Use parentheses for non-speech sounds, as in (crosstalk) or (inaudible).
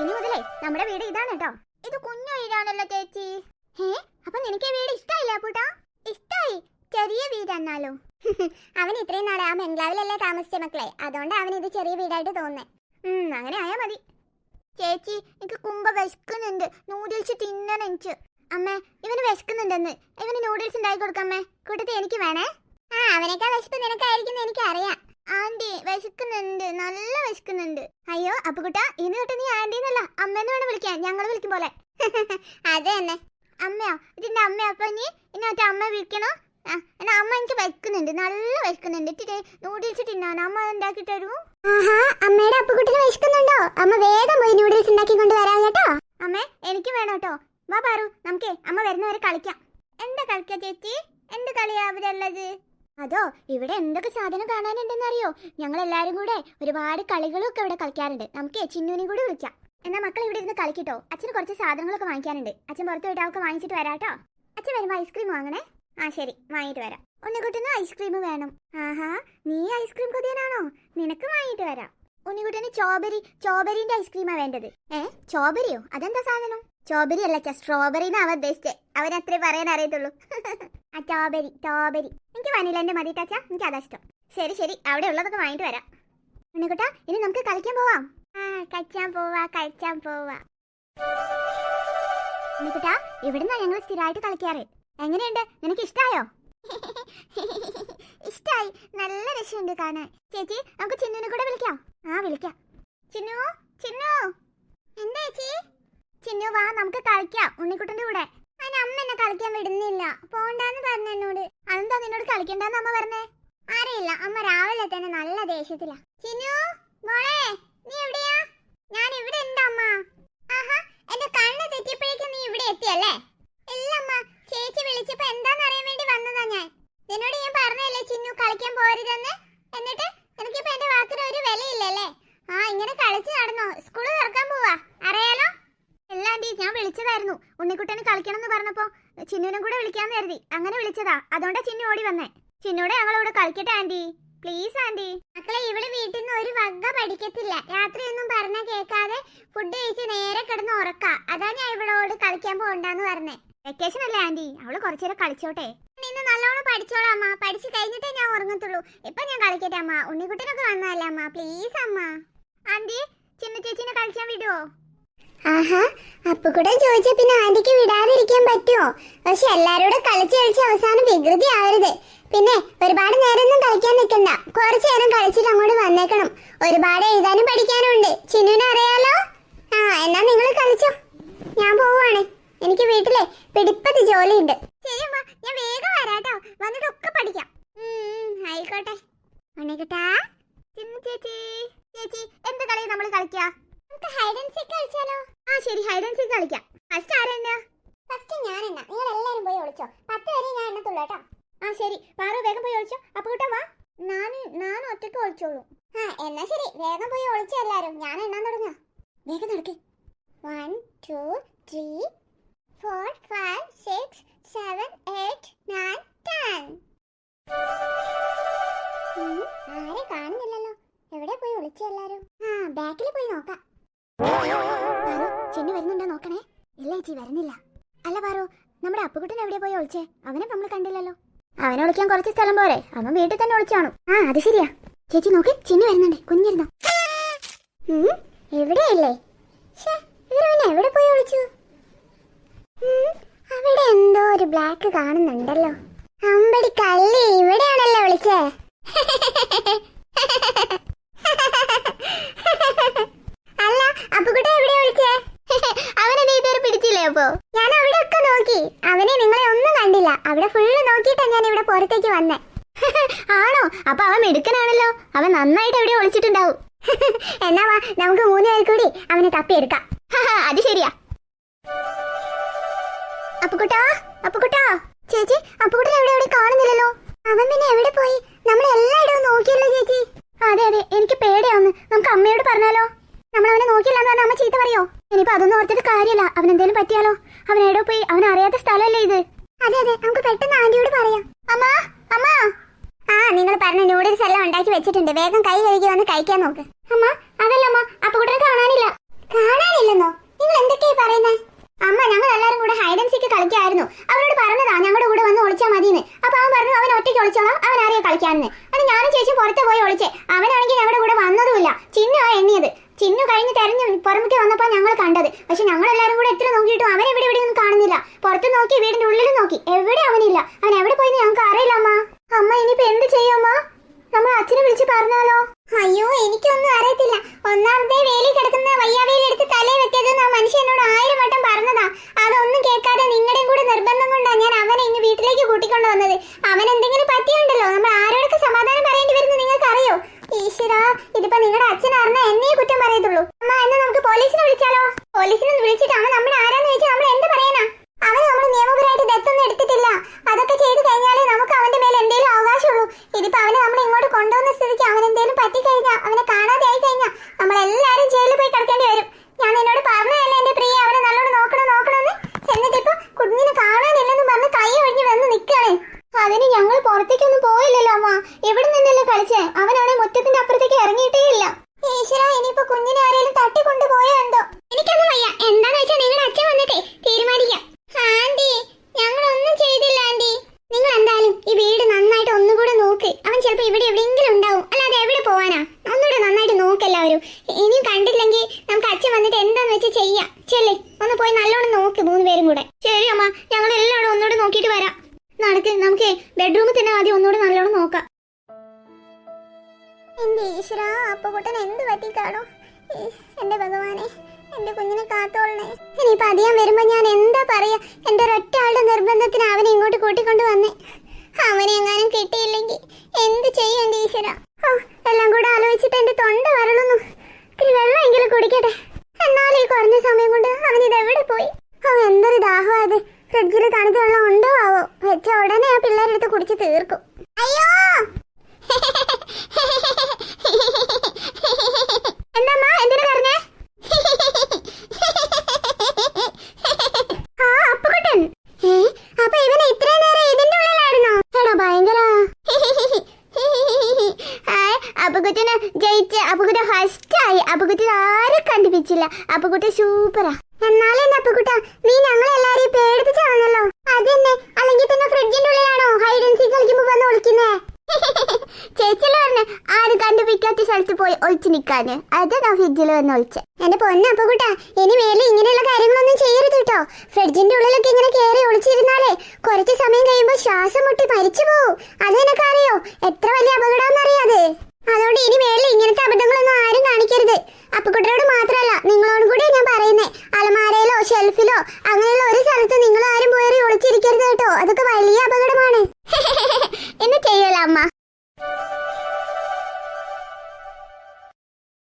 ഇനി മുതലേ നമ്മുടെ വീട് ഇതാണ് കേട്ടോ ഇത് കുഞ്ഞു വീടാണല്ലോ ചേച്ചി. ഹേ അപ്പൊ നിനക്ക് വീട് ഇഷ്ടായില്ല പൂട്ടാ ഇഷ്ടായി. ചെറിയ വീട് എന്നാലോ (laughs) അവൻ ഇത്രയും നാളെ ആ ബംഗ്ലാവിലല്ലേ താമസിച്ച മക്കളെ. അതുകൊണ്ട് അവൻ ഇത് ചെറിയ വീടായിട്ട് തോന്നുന്നേ. ഉം അങ്ങനെ ആയാ മതി. ചേച്ചി എനിക്ക് കുമ്പ വിശക്കുന്നുണ്ട്. നൂഡിൽസ് തിന്നണം എനിക്ക്. അമ്മേ ഇവന് വിശക്കുന്നുണ്ടെന്ന്. ഇവന് നൂഡിൽസ് ഉണ്ടാക്കി കൊടുക്കമ്മേ കൂട്ടത്തിൽ എനിക്ക് വേണേ. ആ അവനേക്കാ വിശപ്പ് നിനക്കായിരിക്കും എനിക്ക് അറിയാം ആന്റി വിശക്കുന്നുണ്ട് നല്ല വിശക്കുന്നുണ്ട്. അയ്യോ അപ്പുകുട്ട ഇന്ന് തൊട്ട് നീ ആന്റി എന്നല്ല അമ്മേന്ന് വേണം വിളിക്കാൻ. ഞങ്ങൾ വിളിക്കും പോലെ. (laughs) അതെ തന്നെ. അമ്മയോ? ഇതിന്റെ അമ്മയോ? അപ്പൊ നീ ഇന്നത്തെ അമ്മ വിളിക്കണോ? എന്നാ അമ്മ എനിക്ക് വയ്ക്കുന്നുണ്ട് നല്ല വയ്ക്കുന്നുണ്ട് നൂഡിൽസ് തിന്നാൻ അമ്മ ഉണ്ടാക്കി തരൂ? ആഹാ അമ്മയുടെ അപ്പുകുട്ടിന് വിശക്കുന്നുണ്ടോ അമ്മ വേഗം പോയി നൂഡിൽസ് ഉണ്ടാക്കി കൊണ്ടുവരാം കേട്ടോ അമ്മേ എനിക്ക് വേണം കേട്ടോ വാ പാറു നമുക്കേ അമ്മ വരുന്നവരെ കളിക്കാം എന്താ കളിക്കാ ചേച്ചി എന്ത് കളിയാ അവിടെ ഉള്ളത് അതോ ഇവിടെ എന്തൊക്കെ സാധനം കാണാനുണ്ടെന്ന് അറിയോ ഞങ്ങൾ എല്ലാരും കൂടെ ഒരുപാട് കളികളും ഒക്കെ ഇവിടെ കളിക്കാറുണ്ട്. നമുക്ക് ചിന്നുവിനെയും കൂടി വിളിക്കാം. എന്നാ മക്കൾ ഇവിടെ ഇരുന്ന് കളിക്കട്ടോ. അച്ഛന് കുറച്ച് സാധനങ്ങളൊക്കെ വാങ്ങിക്കാനുണ്ട്. അച്ഛൻ പുറത്ത് പോയിട്ട് അവൾക്ക് വാങ്ങിച്ചിട്ട് വരാട്ടോ. അച്ഛൻ വരുമ്പോ ഐസ്ക്രീം വാങ്ങണേ? ആ ശരി. വാങ്ങിട്ട് വരാം. ഉണ്ണിക്കുട്ടന് ഐസ്ക്രീം വേണം. ആഹാ നീ ഐസ്ക്രീം കൊതിയനാണോ? നിനക്ക് വാങ്ങിട്ട് വരാം. ഉണ്ണിക്കുട്ടന് ചോബരി ചോബരിന്റെ ഐസ്ക്രീമാ വേണ്ടത്. ഏ? ചോബരിയോ അതെന്താ സാധനം? ചോബരി അല്ല ച സ്ട്രോബെറി എന്നാ അവ ഉദ്ദേശിച്ചത് അവനത്രേ പറയാൻ അറിയത്തുള്ളൂ. (laughs) ആ ചോബരി ചോബരി എനിക്ക് വനിലന്റെ മതി ടച്ച എനിക്ക് അതാ ഇഷ്ടം. ശരി ശരി. അവിടെ ഉള്ളതൊക്കെ വാങ്ങിട്ട് വരാം. ഉണ്ണിക്കുട്ട ഇനി നമുക്ക് കളിക്കാൻ പോവാം. ആ കഴിച്ചാൻ പോവാ കഴിച്ചാൻ പോവാ. ഉണ്ണിക്കുട്ട ഇവിടുന്നാ ഞങ്ങൾ സ്ഥിരമായിട്ട് കളിക്കാറ്? എങ്ങനെയുണ്ട്? നിനക്ക് ഇഷ്ടായോ (laughs) ഇഷ്ടായി. നല്ല രസമുണ്ട് കാണാൻ. ചേച്ചി നമുക്ക് ചിന്നുവിനെ കൂടെ വിളിക്കാം. ആ വിളിക്കാം. ചിന്നു ചിന്നു. എന്താ ചേച്ചി? ചിന്നു വാ നമുക്ക് കളിക്കാം. ഉണ്ണിക്കുട്ടന്റെ കൂടെ. അതിന് അമ്മ എന്നെ കളിക്കാൻ വിടുന്നില്ല. പോണ്ടാന്ന് പറഞ്ഞു എന്നോട്. അതെന്താ നിന്നോട് കളിക്കണ്ടെന്ന് അമ്മ പറഞ്ഞേ? അറിയില്ല. അമ്മ രാവിലെ തന്നെ നല്ല ദേഷ്യത്തിലാ. ചിന്നു മോളെ നീ എവിടെയാ? ഞാൻ ഇവിടെ ഉണ്ട് അമ്മ. ആഹാ എന്റെ കണ്ണ് തെറ്റിയപ്പോഴേക്കും നീ ഇവിടെ എത്തിയല്ലേ? ഇല്ലമ്മ ചേച്ചി വിളിച്ചപ്പോ എന്താന്ന് അറിയാൻ വേണ്ടി വന്നതാ ഞാൻ നിന്നോട് ഞാൻ പറഞ്ഞല്ലേ ചിന്നു കളിക്കാൻ പോരുതെന്ന്? എന്നിട്ട് എനിക്കിപ്പോ എന്റെ വാക്കിന് ഒരു വിലയില്ലല്ലേ? ആ ഇങ്ങനെ കളിച്ചു നടന്നോ? സ്കൂൾ തുറക്കാൻ പോവാ. അറിയാലോ? എല്ലാണ്ടി ഞാൻ വിളിച്ചതായിരുന്നു. ഉണ്ണിക്കുട്ടനെ കളിക്കണം എന്ന് പറഞ്ഞപ്പോ ചിന്നുവിനും കൂടെ വിളിക്കാന്ന് കരുതി. അങ്ങനെ വിളിച്ചതാ. അതുകൊണ്ടാ ചിന്നു ഓടി വന്നേ. ചിന്നോടെ ഞങ്ങളോട് കളിക്കട്ടെ ആന്റി. Please aunty. മക്കളെ ഇവിടെ വീട്ടിൽ നിന്ന് ഒരു വക പഠിക്കത്തില്ല. രാത്രിയൊന്നും പറഞ്ഞ കേൾക്കാതെ ഫുഡ് കഴിച്ച് നേരെ കിടന്ന് ഉറക്ക. അതാ ഞാൻ ഇവളോട് കളിക്കാൻ പോകണ്ടെന്ന് പറഞ്ഞേ. വെക്കേഷൻ അല്ലേ ആന്റി? അവൾ കുറച്ചേരം കളിച്ചോട്ടെ. ഇന്ന് നല്ലോണം പഠിച്ചോളാം അമ്മ. പഠിച്ചു കഴിഞ്ഞിട്ടേ ഞാൻ ഉറങ്ങത്തുള്ളൂ. ഇപ്പൊ ഞാൻ കളിക്കട്ടെ അമ്മ. ഉണ്ണിക്കുട്ടനൊക്കെ വന്നതല്ലേ അമ്മ? പ്ലീസ് അമ്മ. ആന്റി ചിന്ന ചേച്ചിനെ കളിക്കാൻ വിടുവോ? ആഹാ അപ്പൊ കൂടെ ചോദിച്ച പിന്നെ ആന്റിക്ക് വിടാതിരിക്കാൻ പറ്റുമോ പക്ഷെ എല്ലാരോടും കളിച്ച് കളിച്ച് അവസാനം വികൃതി ആവരുത്. പിന്നെ ഒരുപാട് നേരമൊന്നും കളിക്കാൻ നിൽക്കണ്ട. കുറച്ചു നേരം കളിച്ചിട്ട് അങ്ങോട്ട് വന്നേക്കണം. ഒരുപാട് എഴുതാനും പഠിക്കാനും ഉണ്ട് ചിന്നുവിനെ അറിയാലോ? ആ എന്നാ നിങ്ങൾ കളിച്ചോ. ഞാൻ പോവാണ് എനിക്ക് വീട്ടിലെ പിടിപ്പത് ജോലിയുണ്ട്. ശരി അമ്മ ഞാൻ വന്നിട്ടൊക്കെ പഠിക്കാം. ആയിക്കോട്ടെ. ഉണ്ണിക്കുട്ടാ ചിന്നു ചേച്ചി. ചേച്ചി എന്ത് കളി നമ്മൾ കളിക്കാ? നമുക്ക് ഹൈഡ് ആൻഡ് കളിച്ചാലോ? ആ ശരി ഹൈഡ് ആൻഡ് കളിക്കാം. ഫസ്റ്റ് ആരെന്നാ? ഫസ്റ്റ് ഞാൻ എന്നാ. നിങ്ങൾ എല്ലാരും പോയി ഒളിച്ചോ. പത്ത് വരെ ഞാൻ എണ്ണത്തുള്ളൂ കേട്ടോ. ആ ശരി. പാറു വേഗം പോയി ഒളിച്ചോ. അപ്പൊ കൂട്ടാ വാ. ഞാൻ ഞാൻ ഒറ്റയ്ക്ക് ഒളിച്ചോളൂ. ആ എന്നാ ശരി. വേഗം പോയി ഒളിച്ചോ എല്ലാരും. ഞാൻ എണ്ണാൻ തുടങ്ങാം. വേഗം നടക്ക്. One two three four five നമ്മുടെ അപ്പുകുട്ടൻ എവിടെ പോയി ഒളിച്ചേ? അവനെ നമ്മൾ കണ്ടില്ലല്ലോ. അവനെ ഒളിക്കാൻ കുറച്ച് സ്ഥലം പോരെ. അവൻ വീട്ടിൽ തന്നെ ഒളിച്ചാണു ആ അത് ശരിയാ. ചേച്ചി നോക്കി ചിന്നി വരുന്നുണ്ട്. കുഞ്ഞിരുന്നോ? എവിടെയല്ലേ? ശ്ശേ, ഇവരവനെ എവിടെ പോയി ഒളിച്ചു? അവിടെ എന്തോ ഒരു ബ്ലാക്ക് കാണുന്നുണ്ടല്ലോ. അമ്പടി കള്ളി ഇവിടെയാണല്ലോ വിളിച്ചേ (laughs) അല്ല അപ്പുകുട്ട എവിടെയാ വിളിച്ചേ അപ്പോ ഞാൻ അവിടെ ഒക്കെ നോക്കി. അവനെ നിങ്ങളെ ഒന്നും കണ്ടില്ല. അവിടെ ഫുള്ള് നോക്കിയിട്ടാ ഞാൻ ഇവിടെ പുറത്തേക്ക് വന്നേ. (laughs) ആണോ? അപ്പൊ അവൻ മിടുക്കനാണല്ലോ. അവൻ നന്നായിട്ട് എവിടെ ഒളിച്ചിട്ടുണ്ടാവും. (laughs) എന്നാ വാ നമുക്ക് മൂന്ന് പേർ കൂടി അവനെ തപ്പിയെടുക്കാം (laughs) അത് ശരിയാ. അപ്പുകുട്ടാ അപ്പുകുട്ടാ ചേച്ചി അപ്പുകുട്ടൻ എവിടെ എവിടെ കാണുന്നില്ലല്ലോ അവൻ പിന്നെ എവിടെ പോയി നമ്മൾ എല്ലായിടവും നോക്കിയല്ലോ ചേച്ചി അതെ അതെ എനിക്ക് പേടിയാവുന്നു നമുക്ക് അമ്മയോട് പറഞ്ഞാലോ നമ്മൾ അവനെ നോക്കില്ല എന്ന് പറഞ്ഞാൽ അമ്മ ചീത്ത പറയോ ഇനിയിപ്പോ അതൊന്നും ഓർത്തിട്ട് കാര്യമില്ല അവൻ എന്തേലും പറ്റിയാലോ അവൻ എവിടെ പോയി അവൻ അറിയാത്ത സ്ഥലമല്ലേ ഇത് അതെ അതെ നമുക്ക് പെട്ടെന്ന് ആന്റിയോട് പറയാം അമ്മ അമ്മ ആ നിങ്ങൾ പറഞ്ഞ നൂഡിൽസ് എല്ലാം ഉണ്ടാക്കി വെച്ചിട്ടുണ്ട് വേഗം കൈ കഴുകി വന്ന് കഴിക്കാൻ നോക്ക്. അമ്മ അതല്ല അമ്മ കുട്ടികൾ കാണാനില്ല. കാണാനില്ലെന്നോ? നിങ്ങൾ എന്തൊക്കെയാ പറയുന്നേ? അമ്മ ഞങ്ങൾ എല്ലാവരും കൂടെ ഹൈഡ് ആൻഡ് കളിക്കായിരുന്നു. അവരോട് പറഞ്ഞതാ ഞങ്ങളുടെ കൂടെ വന്ന് ഒളിച്ചാൽ മതിയെന്ന് അപ്പൊ അവൻ പറഞ്ഞു അവൻ ഒറ്റയ്ക്ക് ഒളിച്ചോളാം. അവൻ ആരെയും കളിക്കാന്ന് അത് ഞാനും ചേച്ചി പുറത്ത് പോയി ഒളിച്ചേ. അവനാണെങ്കിൽ ഞങ്ങളുടെ കൂടെ വന്നതുമില്ല. ചിന്നു ആ എണ്ണിയത്. ചിന്നു കഴിഞ്ഞ് തെരഞ്ഞു പുറമേക്ക് വന്നപ്പോ ഞങ്ങൾ കണ്ടത്. പക്ഷെ ഞങ്ങൾ എല്ലാവരും കൂടെ എത്ര നോക്കിയിട്ടും അവൻ എവിടെ ഇവിടെ ഒന്നും കാണുന്നില്ല. പുറത്ത് നോക്കി വീടിന്റെ ഉള്ളിൽ നോക്കി. എവിടെ അവനില്ല? അവൻ എവിടെ പോയിന്ന് ഞങ്ങൾക്ക് അറിയില്ല അമ്മ. അമ്മ ഇനിയിപ്പോ എന്ത് ചെയ്യും നമ്മൾ അച്ഛനെ വിളിച്ച് പറഞ്ഞാലോ? അയ്യോ എനിക്കൊന്നും അറിയത്തില്ല. ഒന്നാമത്തെ വേലി കിടക്കുന്ന വയ്യാവേലി എടുത്ത് തലയിൽ വെക്കരുതെന്ന് ആ മനുഷ്യൻ എന്നോട് ആയിരം വട്ടം പറഞ്ഞതാ. അതൊന്നും കേൾക്കാതെ നിങ്ങളുടെയും കൂടെ നിർബന്ധം കൊണ്ടാണ് ഞാൻ അവനെ ഇങ്ങ് വീട്ടിലേക്ക് കൂട്ടിക്കൊണ്ടു വന്നത്. അവൻ എന്തെങ്കിലും പറ്റിയുണ്ടല്ലോ നമ്മൾ ആരോടൊക്കെ സമാധാനം പറയേണ്ടി വരുന്നു നിങ്ങൾക്ക് അറിയോ ഈശ്വര ഇതിപ്പോ നിങ്ങളുടെ അച്ഛൻ അറിഞ്ഞ എന്നെ കുറ്റം പറയത്തുള്ളൂ അമ്മ എന്നാ നമുക്ക് പോലീസിനെ വിളിച്ചാലോ പോലീസിനെ ഒന്ന് വിളിച്ചിട്ട് അവൻ നമ്മുടെ ആരാന്ന് ചോദിച്ചാൽ നമ്മൾ എന്ത് പറയാനാ അവൻ നമ്മൾ നിയമപരമായിട്ട് ദത്തൊന്നും എടുത്തിട്ടില്ല അതൊക്കെ ചെയ്തു കഴിഞ്ഞാലേ നമുക്ക് അവന്റെ മേലെ എന്തെങ്കിലും അവകാശമുള്ളൂ ഇതിപ്പോ അവനെ നമ്മൾ ഇങ്ങോട്ട് കൊണ്ടുവന്ന സ്ഥിതിക്ക് അവൻ എന്തെങ്കിലും പറ്റിക്കഴിഞ്ഞാൽ അവനെ കാണാതെ ആയി കഴിഞ്ഞാൽ നമ്മൾ എല്ലാരും ജയിലിൽ പോയി കിടക്കേണ്ടി വരും ഞാൻ നിന്നോട് പറഞ്ഞതല്ലേ എന്റെ പ്രിയ അവനെ നല്ലോണം നോക്കണം നോക്കണമെന്ന് എന്നിട്ടിപ്പോ കുഞ്ഞിനെ കാണാനില്ലെന്ന് പറഞ്ഞ് കൈ ഒഴിഞ്ഞ് വന്ന് നിൽക്കണേ അതിന് ഞങ്ങൾ പുറത്തേക്കൊന്നും പോയില്ലല്ലോ അമ്മ ഇവിടെ നിന്നല്ലേ കളിച്ചേ അവനാണെ മുറ്റത്തിന്റെ അപ്പുറത്തേക്ക് ഇറങ്ങിയിട്ടേ ഇല്ല ഈശ്വര ഇനിയിപ്പോ കുഞ്ഞിനെ ആരെങ്കിലും തട്ടിക്കൊണ്ടു പോയോ എന്തോ എനിക്കൊന്നും വയ്യ എന്താന്ന് വെച്ചാൽ നിങ്ങളുടെ അച്ഛൻ വന്നിട്ടേ തീരുമാനിക്കാം ആന്റി ഞങ്ങളൊന്നും ചെയ്തില്ല ആന്റി നിങ്ങൾ എന്തായാലും ഈ വീട് നന്നായിട്ട് ഒന്നുകൂടെ നോക്ക് അവൻ ചിലപ്പോ ഇവിടെ എവിടെയെങ്കിലും ഉണ്ടാവും. അല്ലാതെ എവിടെ പോവാനാ? ഒന്നുകൂടെ നന്നായിട്ട് നോക്കെല്ലാവരും ഇനിയും കണ്ടില്ലെങ്കിൽ നമുക്ക് അച്ഛൻ വന്നിട്ട് എന്താന്ന് വെച്ച് ചെയ്യാം. ചെല്ലേ ഒന്ന് പോയി നല്ലോണം നോക്ക് മൂന്ന് പേരും കൂടെ. ശരി അമ്മ ഞങ്ങൾ എല്ലാവരും ഒന്നുകൂടെ നോക്കിയിട്ട് വരാം. നടക്ക് നമുക്ക് ബെഡ്റൂമിൽ തന്നെ ആദ്യം ഒന്നുകൂടെ നല്ലോണം നോക്കാം. എന്റെ ഈശ്വര അപ്പകുട്ടൻ എന്ത് പറ്റി കാണോ എന്റെ ഭഗവാനെ എന്റെ കുഞ്ഞിനെ കാത്തോളണേ. ഇനിയിപ്പൊ അധികം വരുമ്പോ ഞാൻ എന്താ പറയാ? എന്റെ ഒരൊറ്റ ആളുടെ നിർബന്ധത്തിന് അവനെ ഇങ്ങോട്ട് കൂട്ടിക്കൊണ്ട് വന്നേ. അവനെ എങ്ങാനും കിട്ടിയില്ലെങ്കിൽ എന്ത് ചെയ്യും എന്റെ ഈശ്വര? ഓ, എല്ലാം കൂടെ ആലോചിച്ചിട്ട് എന്റെ തൊണ്ട വരളുന്നു. ഇത്തിരി വെള്ളമെങ്കിലും കുടിക്കട്ടെ. എന്നാലും ഈ കുറഞ്ഞ സമയം കൊണ്ട് അവൻ ഇത് എവിടെ പോയി? ഓ എന്തൊരു ദാഹം അത് ഫ്രിഡ്ജിൽ തണുത്ത വെള്ളം ഉണ്ടോ ആവോ? വെച്ച ഉടനെ ആ പിള്ളേരെടുത്ത് കുടിച്ച് തീർക്കും. അയ്യോ എന്താമ്മ എന്തിനാ പറഞ്ഞേ ആ അപ്പുകുട്ടൻ ഏ അപ്പൊ ഇവൻ ഇത്രയും നേരം ഇതിന്റെ ഉള്ളിലായിരുന്നോ എടാ ഭയങ്കര അപ്പുകുട്ടന് അപ്പുകുട്ട ഫസ്റ്റ് ആയി അപ്പുകുട്ടി ആരെ കണ്ടുപിടിച്ചില്ല അപ്പുകുട്ട സൂപ്പറാ. എന്നാലും എന്നെ അപ്പുകുട്ട നീ ഞങ്ങളെല്ലാരെയും പേടിപ്പിച്ചാണല്ലോ അതെന്നെ. അല്ലെങ്കിൽ പിന്നെ ഫ്രിഡ്ജിന്റെ ഉള്ളിലാണോ ഹൈഡൻസി കളിക്കുമ്പോ വന്ന് ഒളിക്കുന്നേ? (laughs) ചേച്ചിൽ പറഞ്ഞ ആരും കണ്ടുപിടിക്കാത്ത സ്ഥലത്ത് പോയി ഒളിച്ചു നിക്കാന് അതാ ഫ്രിഡ്ജിൽ വന്ന് ഒളിച്ച. എന്റെ പൊന്ന അപ്പുകുട്ട ഇനി മേലെ ഇങ്ങനെയുള്ള കാര്യങ്ങളൊന്നും ചെയ്യരുത് കേട്ടോ. ഫ്രിഡ്ജിന്റെ ഉള്ളിലൊക്കെ ഇങ്ങനെ കയറി ഒളിച്ചിരുന്നാലേ കുറച്ച് സമയം കഴിയുമ്പോൾ ശ്വാസം മുട്ടി മരിച്ചു പോവും. അത് നിനക്കറിയോ എത്ര വലിയ അപകടം അറിയാതെ അതുകൊണ്ട് ഇനി മേളിൽ ഇങ്ങനത്തെ അബദ്ധങ്ങളൊന്നും ആരും കാണിക്കരുത്. അപ്പുക്കുട്ടരോട് മാത്രമല്ല നിങ്ങളോട് കൂടെ ഞാൻ പറയുന്നേ. അലമാരയിലോ ഷെൽഫിലോ അങ്ങനെയുള്ള ഒരു സ്ഥലത്ത് നിങ്ങൾ ആരും പോയി ഒളിച്ചിരിക്കരുത് കേട്ടോ. അതൊക്കെ വലിയ അപകടമാണ്. (laughs) എന്ന് ചെയ്യല അമ്മ?